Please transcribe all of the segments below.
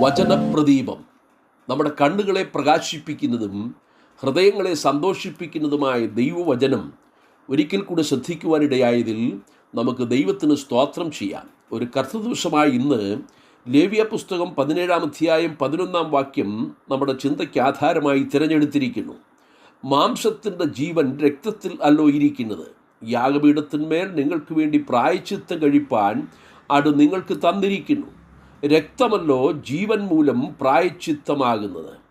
വചനപ്രദീപം. നമ്മുടെ കണ്ണുകളെ പ്രകാശിപ്പിക്കുന്നതും ഹൃദയങ്ങളെ സന്തോഷിപ്പിക്കുന്നതുമായ ദൈവവചനം ഒരിക്കൽ കൂടെ ശ്രദ്ധിക്കുവാനിടയായതിൽ നമുക്ക് ദൈവത്തിന് സ്തോത്രം ചെയ്യാം. ഒരു കർത്തദിവസമായ ഇന്ന് ലേവ്യ പുസ്തകം പതിനേഴാം അധ്യായം പതിനൊന്നാം വാക്യം നമ്മുടെ ചിന്തയ്ക്ക് ആധാരമായി തിരഞ്ഞെടുത്തിരിക്കുന്നു. മാംസത്തിന്റെ ജീവൻ രക്തത്തിൽ അല്ലോ ഇരിക്കുന്നത്. യാഗപീഠത്തിന്മേൽ നിങ്ങൾക്ക് വേണ്ടി പ്രായച്ചിത്തം കഴിപ്പാൻ അത് നിങ്ങൾക്ക് തന്നിരിക്കുന്നു. രക്തമല്ലോ ജീവൻ മൂലം പ്രായച്ചിത്തമാകുന്നത്.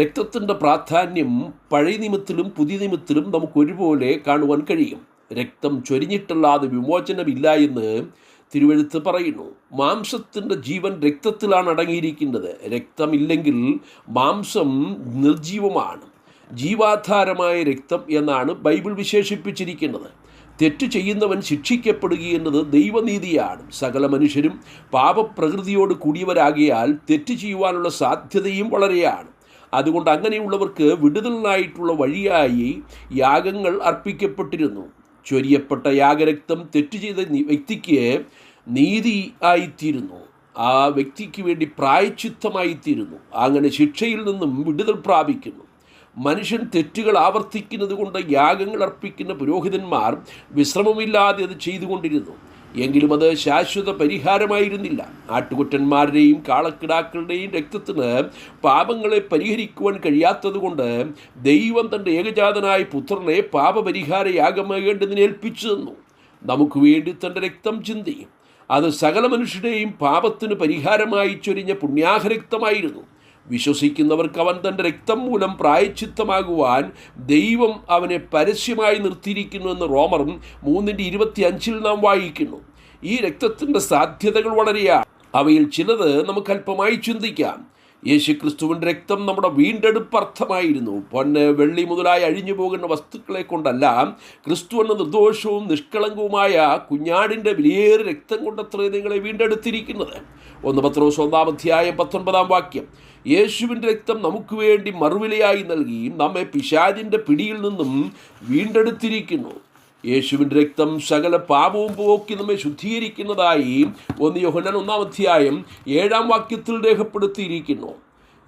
രക്തത്തിന്റെ പ്രാധാന്യം പഴയ നിയമത്തിലും പുതിയ നിയമത്തിലും നമുക്ക് ഒരുപോലെ കാണുവാൻ കഴിയും. രക്തം ചൊരിഞ്ഞിട്ടല്ലാതെ വിമോചനമില്ല എന്ന് തിരുവഴുത്ത് പറയുന്നു. മാംസത്തിന്റെ ജീവൻ രക്തത്തിലാണ് അടങ്ങിയിരിക്കുന്നത്. രക്തമില്ലെങ്കിൽ മാംസം നിർജീവമാണ് ജീവാധാരമായ രക്തം എന്നാണ് ബൈബിൾ വിശേഷിപ്പിച്ചിരിക്കുന്നത്. തെറ്റ് ചെയ്യുന്നവൻ ശിക്ഷിക്കപ്പെടുകയെന്നത് ദൈവനീതിയാണ്. സകല മനുഷ്യരും പാപപ്രകൃതിയോട് കൂടിയവരാകിയാൽ തെറ്റ് ചെയ്യുവാനുള്ള സാധ്യതയും വളരെയാണ്. അതുകൊണ്ട് അങ്ങനെയുള്ളവർക്ക് വിടുതലിനായിട്ടുള്ള വഴിയായി യാഗങ്ങൾ അർപ്പിക്കപ്പെട്ടിരുന്നു. ചൊരിയപ്പെട്ട യാഗരക്തം തെറ്റ് ചെയ്ത വ്യക്തിക്ക് നീതി ആയിത്തീരുന്നു. ആ വ്യക്തിക്ക് വേണ്ടി പ്രായച്ചിത്തമായിത്തീരുന്നു അങ്ങനെ ശിക്ഷയിൽ നിന്നും വിടുതൽ പ്രാപിക്കുന്നു. മനുഷ്യൻ തെറ്റുകൾ ആവർത്തിക്കുന്നത് കൊണ്ട് യാഗങ്ങൾ അർപ്പിക്കുന്ന പുരോഹിതന്മാർ വിശ്രമമില്ലാതെ അത് ചെയ്തുകൊണ്ടിരുന്നു. എങ്കിലും അത് ശാശ്വത പരിഹാരമായിരുന്നില്ല. ആട്ടുകുറ്റന്മാരുടെയും കാളക്കിടാക്കളുടെയും രക്തത്തിന് പാപങ്ങളെ പരിഹരിക്കുവാൻ കഴിയാത്തതുകൊണ്ട് ദൈവം തന്റെ ഏകജാതനായ പുത്രനെ പാപപരിഹാര യാഗമാകേണ്ടതിന് ഏൽപ്പിച്ചു തന്നു. നമുക്ക് വേണ്ടി തന്റെ രക്തം ചിന്തിയും അത് സകല മനുഷ്യരുടെയും പാപത്തിന് പരിഹാരമായി ചൊരിഞ്ഞ പുണ്യാഹരക്തമായിരുന്നു. വിശ്വസിക്കുന്നവർക്ക് അവൻ തന്റെ രക്തം മൂലം പ്രായച്ചിത്തമാകുവാൻ ദൈവം അവനെ പരസ്യമായി നിർത്തിയിരിക്കുന്നു എന്ന് റോമർ മൂന്നിന്റെ ഇരുപത്തി അഞ്ചിൽ നാം വായിക്കുന്നു. ഈ രക്തത്തിന്റെ സാധ്യതകൾ വളരെയാണ്. അവയിൽ ചിലത് നമുക്ക് അല്പമായി ചിന്തിക്കാം. യേശുക്രിസ്തുവിന്റെ രക്തം നമ്മുടെ വീണ്ടെടുപ്പർത്ഥമായിരുന്നു പൊന്ന് വെള്ളി മുതലായി അഴിഞ്ഞു പോകുന്ന വസ്തുക്കളെ കൊണ്ടല്ല ക്രിസ്തു എന്ന നിർദോഷവും നിഷ്കളങ്കവുമായ കുഞ്ഞാടിന്റെ വിലയേറെ രക്തം കൊണ്ടത്രേ നിങ്ങളെ വീണ്ടെടുത്തിരിക്കുന്നത്. ഒന്ന് പത്രോസ് ഒന്നാം അധ്യായം പത്തൊൻപതാം വാക്യം. യേശുവിന്റെ രക്തം നമുക്ക് വേണ്ടി മറുവിലയായി നൽകി നമ്മെ പിശാദിന്റെ പിടിയിൽ നിന്നും വീണ്ടെടുത്തിരിക്കുന്നു. യേശുവിന്റെ രക്തം സകല പാപവും പോക്കി നമ്മെ ശുദ്ധീകരിക്കുന്നതായി ഒന്ന് യോഹനൻ ഒന്നാം അധ്യായം ഏഴാം വാക്യത്തിൽ രേഖപ്പെടുത്തിയിരിക്കുന്നു.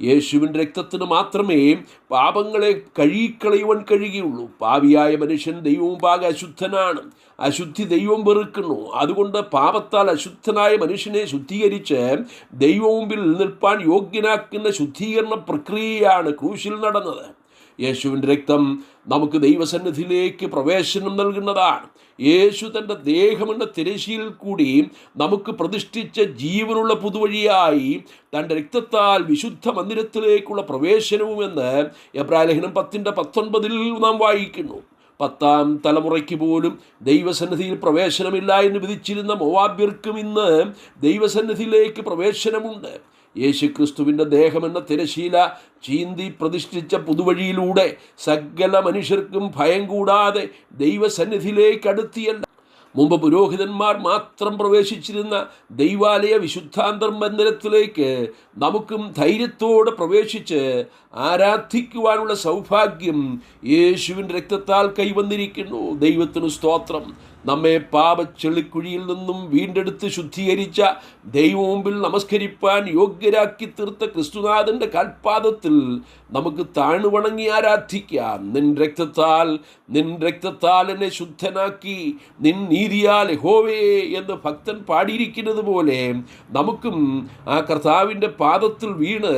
യേശുവിന്റെ രക്തത്തിന് മാത്രമേ പാപങ്ങളെ കഴുകിക്കളയുവാൻ കഴിയുകയുള്ളൂ. പാവിയായ മനുഷ്യൻ ദൈവവും പാക അശുദ്ധനാണ്. അശുദ്ധി ദൈവം വെറുക്കുന്നു. അതുകൊണ്ട് പാപത്താൽ അശുദ്ധനായ മനുഷ്യനെ ശുദ്ധീകരിച്ച് ദൈവമുമ്പിൽ നിൽപ്പാൻ യോഗ്യനാക്കുന്ന ശുദ്ധീകരണ പ്രക്രിയയാണ് ക്രൂശിൽ നടന്നത്. യേശുവിന്റെ രക്തം നമുക്ക് ദൈവസന്നിധിയിലേക്ക് പ്രവേശനം നൽകുന്നതാണ്. യേശു തന്റെ ദേഹമെന്ന തിരശിയിൽ കൂടി നമുക്ക് പ്രതിഷ്ഠിച്ച ജീവനുള്ള പുതുവഴിയായി തന്റെ രക്തത്താൽ വിശുദ്ധ മന്ദിരത്തിലേക്കുള്ള പ്രവേശനവുമെന്ന് എബ്രാലേഖനം പത്തിന്റെ പത്തൊൻപതിൽ നാം വായിക്കുന്നു. പത്താം തലമുറയ്ക്ക് പോലും ദൈവസന്നിധിയിൽ പ്രവേശനമില്ല എന്ന് വിധിച്ചിരുന്ന മോവാബ്യർക്കും ഇന്ന് ദൈവസന്നിധിയിലേക്ക് പ്രവേശനമുണ്ട്. യേശുക്രിസ്തുവിന്റെ ദേഹമെന്ന തിരശീല ചീന്തി പ്രതിഷ്ഠിച്ച പുതുവഴിയിലൂടെ സകല മനുഷ്യർക്കും ഭയം കൂടാതെ ദൈവസന്നിധിയിലേക്ക് അടുത്തിയല്ല. മുമ്പ് പുരോഹിതന്മാർ മാത്രം പ്രവേശിച്ചിരുന്ന ദൈവാലയ വിശുദ്ധാന്തർ മന്ദിരത്തിലേക്ക് നമുക്കും ധൈര്യത്തോടെ പ്രവേശിച്ച് ആരാധിക്കുവാനുള്ള സൗഭാഗ്യം യേശുവിന്റെ രക്തത്താൽ കൈവന്നിരിക്കുന്നു. ദൈവത്തിനു സ്തോത്രം. നമ്മെ പാപച്ചെളിക്കുഴിയിൽ നിന്നും വീണ്ടെടുത്ത് ശുദ്ധീകരിച്ച ദൈവമുമ്പിൽ നമസ്കരിപ്പാൻ യോഗ്യരാക്കി തീർത്ത ക്രിസ്തുനാഥന്റെ കാൽപാദത്തിൽ നമുക്ക് താണുവണങ്ങി ആരാധിക്കാം. നിൻ രക്തത്താൽ നിൻ രക്തത്താൽ എന്നെ ശുദ്ധനാക്കി നിൻ നീതിയാൽ ഹോവേ എന്ന് ഭക്തൻ പാടിയിരിക്കുന്നത് പോലെ നമുക്കും ആ കർത്താവിന്റെ പാദത്തിൽ വീണ്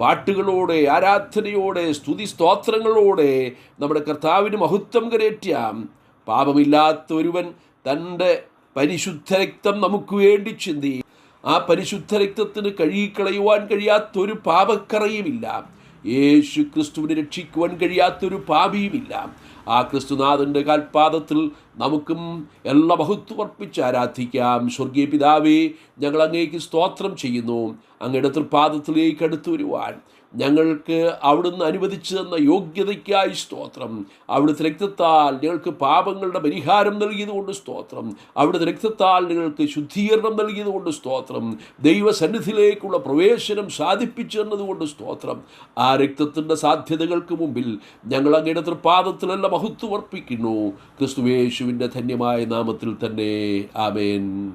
പാട്ടുകളോടെ ആരാധനയോടെ സ്തുതി സ്തോത്രങ്ങളോടെ നമ്മുടെ കർത്താവിന് മഹത്വം കരേറ്റാം. പാപമില്ലാത്ത ഒരുവൻ തന്റെ പരിശുദ്ധ രക്തം നമുക്ക് വേണ്ടി ചിന്തി. ആ പരിശുദ്ധ രക്തത്തിന് കഴുകിക്കളയുവാൻ കഴിയാത്തൊരു പാപക്കറയുമില്ല. യേശു ക്രിസ്തുവിനെ രക്ഷിക്കുവാൻ കഴിയാത്തൊരു പാപിയുമില്ല. ആ ക്രിസ്തുനാഥന്റെ കാൽപാദത്തിൽ നമുക്കും എല്ലാ ബഹുത്വർപ്പിച്ച് ആരാധിക്കാം. സ്വർഗീയ പിതാവേ ഞങ്ങൾ അങ്ങേക്ക് സ്തോത്രം ചെയ്യുന്നു. അങ്ങയുടെ തൃപാദത്തിലേക്ക് അടുത്തു വരുവാൻ ഞങ്ങൾക്ക് അവിടുന്ന് അനുവദിച്ചു തന്ന യോഗ്യതയ്ക്കായി സ്തോത്രം. അവിടുത്തെ രക്തത്താൽ ഞങ്ങൾക്ക് പാപങ്ങളുടെ പരിഹാരം നൽകിയതുകൊണ്ട് സ്തോത്രം. അവിടുത്തെ രക്തത്താൽ ഞങ്ങൾക്ക് ശുദ്ധീകരണം നൽകിയതുകൊണ്ട് സ്തോത്രം. ദൈവസന്നിധിയിലേക്കുള്ള പ്രവേശനം സാധിപ്പിച്ചു തന്നതുകൊണ്ട് സ്തോത്രം. ആ രക്തത്തിന്റെ സാധ്യതകൾക്ക് മുമ്പിൽ ഞങ്ങൾ അങ്ങയുടെ തൃപാദത്തിലല്ല മഹത്വം അർപ്പിക്കുന്നു. ക്രിസ്തുവേശുവിന്റെ ധന്യമായ നാമത്തിൽ തന്നെ ആമേൻ.